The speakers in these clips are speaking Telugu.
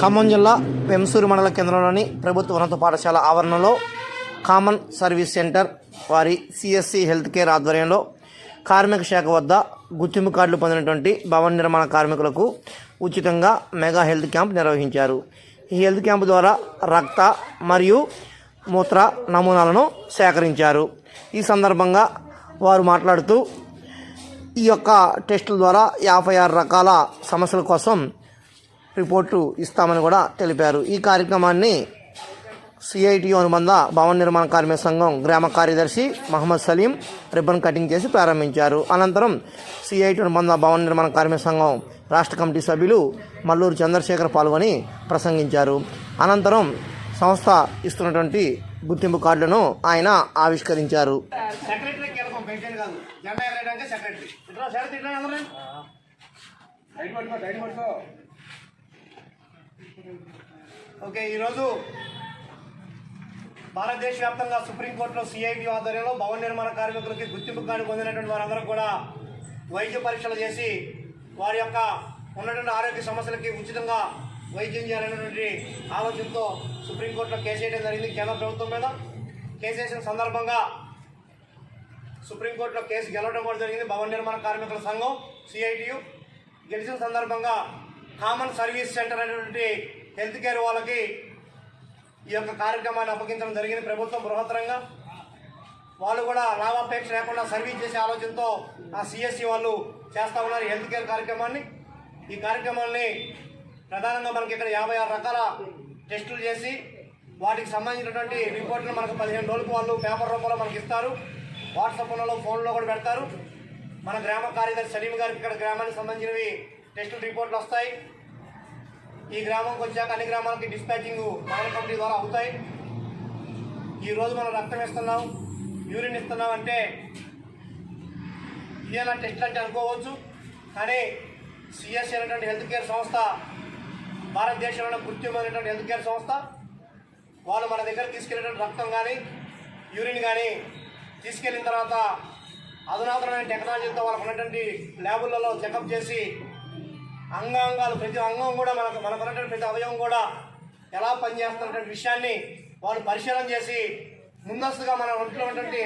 ఖమ్మం జిల్లా వెంసూరు మండల కేంద్రంలోని ప్రభుత్వ ఉన్నత పాఠశాల ఆవరణలో కామన్ సర్వీస్ సెంటర్ వారి సిఎస్సి హెల్త్ కేర్ ఆధ్వర్యంలో కార్మిక శాఖ వద్ద గుర్తింపు కార్డులు పొందినటువంటి భవన నిర్మాణ కార్మికులకు ఉచితంగా మెగా హెల్త్ క్యాంప్ నిర్వహించారు. ఈ హెల్త్ క్యాంప్ ద్వారా రక్త మరియు మూత్ర నమూనాలను సేకరించారు. ఈ సందర్భంగా వారు మాట్లాడుతూ ఈ యొక్క టెస్టుల ద్వారా యాభై ఆరు రకాల సమస్యల కోసం రిపోర్టు ఇస్తామని కూడా తెలిపారు. ఈ కార్యక్రమాన్ని సిఐటి అనుబంధ భవన నిర్మాణ కార్మిక సంఘం గ్రామ కార్యదర్శి మహమ్మద్ సలీం రిబ్బన్ కటింగ్ చేసి ప్రారంభించారు. అనంతరం సిఐటి అనుబంధ భవన నిర్మాణ కార్మిక సంఘం రాష్ట్ర కమిటీ సభ్యులు మల్లూరు చంద్రశేఖర్ పాల్గొని ప్రసంగించారు. అనంతరం సంస్థ ఇస్తున్నటువంటి గుర్తింపు కార్డులను ఆయన ఆవిష్కరించారు. సెక్రటరీ ఓకే ఈరోజు భారతదేశ వ్యాప్తంగా సుప్రీంకోర్టులో సిఐటి ఆధ్వర్యంలో భవన నిర్మాణ కార్మికులకి గుర్తింపు కార్డు పొందినటువంటి వారందరూ కూడా వైద్య పరీక్షలు చేసి వారి యొక్క ఉన్నటువంటి ఆరోగ్య సమస్యలకి ఉచితంగా వైద్యం చేయాలనేటువంటి ఆలోచనతో సుప్రీంకోర్టులో కేసు వేయడం జరిగింది. కేంద్ర ప్రభుత్వం మీద కేసు వేసిన సందర్భంగా సుప్రీంకోర్టులో కేసు గెలవడం కూడా జరిగింది. భవన నిర్మాణ కార్మికుల సంఘం సిఐటియు గెలిచిన సందర్భంగా కామన్ సర్వీస్ సెంటర్ అనేటువంటి హెల్త్ కేర్ వాళ్ళకి ఈ యొక్క కార్యక్రమాన్ని అప్పగించడం జరిగింది ప్రభుత్వం బృహత్తరంగా. వాళ్ళు కూడా లాభాపేక్ష లేకుండా సర్వీస్ చేసే ఆలోచనతో ఆ సిఎస్సి వాళ్ళు చేస్తూ ఉన్నారు ఈ హెల్త్ కేర్ కార్యక్రమాన్ని. ఈ కార్యక్రమాన్ని ప్రధానంగా మనకి ఇక్కడ యాభై ఆరు రకాల టెస్టులు చేసి వాటికి సంబంధించినటువంటి రిపోర్ట్లు మనకు పదిహేను రోజులకు వాళ్ళు పేపర్ రూపంలో మనకి ఇస్తారు. వాట్సాప్లలో ఫోన్లో కూడా పెడతారు. మన గ్రామ కార్యదర్శి సలీం గారికి ఇక్కడ గ్రామానికి సంబంధించినవి టెస్ట్ రిపోర్ట్లు వస్తాయి. ఈ గ్రామంకి వచ్చాక అన్ని గ్రామాలకి డిస్పాచింగ్ మామూలు కంపెనీ ద్వారా అవుతాయి. ఈరోజు మనం రక్తం ఇస్తున్నాం యూరిన్ ఇస్తున్నాం అంటే ఇదేనా టెస్ట్ అంటే అనుకోవచ్చు. కానీ సిఎస్సి అనేటువంటి హెల్త్ కేర్ సంస్థ భారతదేశంలో గుర్తింపు హెల్త్ కేర్ సంస్థ. వాళ్ళు మన దగ్గర తీసుకెళ్ళేటువంటి రక్తం కానీ యూరిన్ కానీ తీసుకెళ్ళిన తర్వాత అధునాతనమైన టెక్నాలజీతో వాళ్ళకు ఉన్నటువంటి ల్యాబులలో చెకప్ చేసి అంగాంగాలు ప్రతి అంగం కూడా మనకు మనకు ఉన్నటువంటి ప్రతి అవయవం కూడా ఎలా పనిచేస్తున్నటువంటి విషయాన్ని వాళ్ళు పరిశీలన చేసి ముందస్తుగా మన ఒంట్లో ఉన్నటువంటి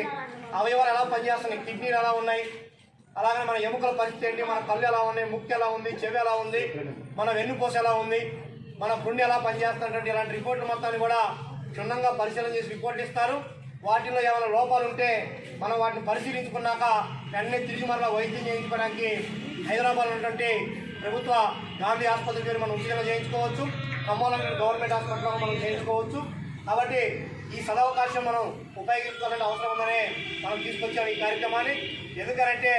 అవయవాలు ఎలా పనిచేస్తున్నాయి కిడ్నీలు ఎలా ఉన్నాయి అలాగే మన ఎముకల పరిస్థితి ఏంటి మన కళ్ళు ఎలా ఉన్నాయి ముక్కు ఎలా ఉంది చెవి ఎలా ఉంది మన వెన్నుపూస ఎలా ఉంది మన గుండె ఎలా పనిచేస్తున్నటువంటి ఇలాంటి రిపోర్ట్లు మొత్తాన్ని కూడా క్షుణ్ణంగా పరిశీలన చేసి రిపోర్ట్ ఇస్తారు. వాటిలో ఏమైనా లోపాలు ఉంటే మనం వాటిని పరిశీలించుకున్నాక వెంటనే తిరిగి మరలా వైద్యం చేయించుకోవడానికి హైదరాబాద్ ఉన్నటువంటి ప్రభుత్వ గాంధీ ఆసుపత్రి పేరు మనం ఉచితంగా చేయించుకోవచ్చు. ఖమ్మంలో గవర్నమెంట్ హాస్పిటల్లో మనం చేయించుకోవచ్చు. కాబట్టి ఈ సదవకాశం మనం ఉపయోగించుకోవాలంటే అవసరం ఉందనే మనం తీసుకొచ్చాం ఈ కార్యక్రమాన్ని. ఎందుకంటే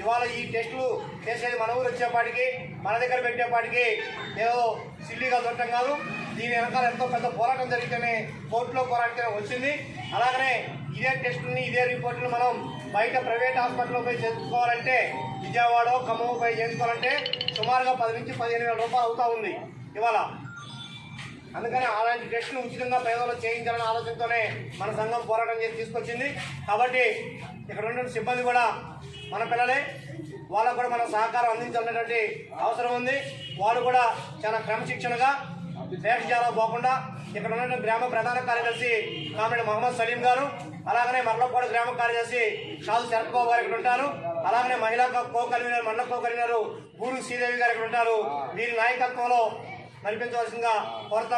ఇవాళ ఈ టెస్టులు చేసేది మన ఊరు వచ్చేపాటికి మన దగ్గర పెట్టేపాటికి ఏదో సిల్లీగా దొరకడం కాదు. దీని వెనకాల ఎంతో పెద్ద పోరాటం జరిగితేనే కోర్టులో పోరాటం వచ్చింది. అలాగనే ఇదే టెస్టుని ఇదే రిపోర్టులు మనం బయట ప్రైవేట్ హాస్పిటల్లో పోయి చేసుకోవాలంటే విజయవాడ ఖమ్మం పోయి చేసుకోవాలంటే సుమారుగా పది నుంచి పదిహేను వేల రూపాయలు అవుతా ఉంది ఇవాళ. అందుకని అలాంటి టెస్టులు ఉచితంగా పేదలు చేయించాలనే ఆలోచనతోనే మన సంఘం పోరాటం చేసి తీసుకొచ్చింది. కాబట్టి ఇక్కడ ఉన్నటువంటి సిబ్బంది కూడా మన పిల్లలే వాళ్ళకు కూడా మన సహకారం అందించాలనేటువంటి అవసరం ఉంది. వాళ్ళు కూడా చాలా క్రమశిక్షణగా దేశజాలో పోకుండా ఇక్కడ ఉన్న గ్రామ ప్రధాన కార్యదర్శి కామెడి మహమ్మద్ సలీం గారు అలాగనే మర్లపాడు గ్రామ కార్యదర్శి షాదు శరత్ గారు ఇక్కడ ఉంటారు అలాగనే మహిళా కో కన్వీనర్ మండల కో కన్వీనర్ గూడు శ్రీదేవి గారు ఇక్కడ ఉంటారు. వీరి నాయకత్వంలో నడిపించవలసిందిగా కోరుతా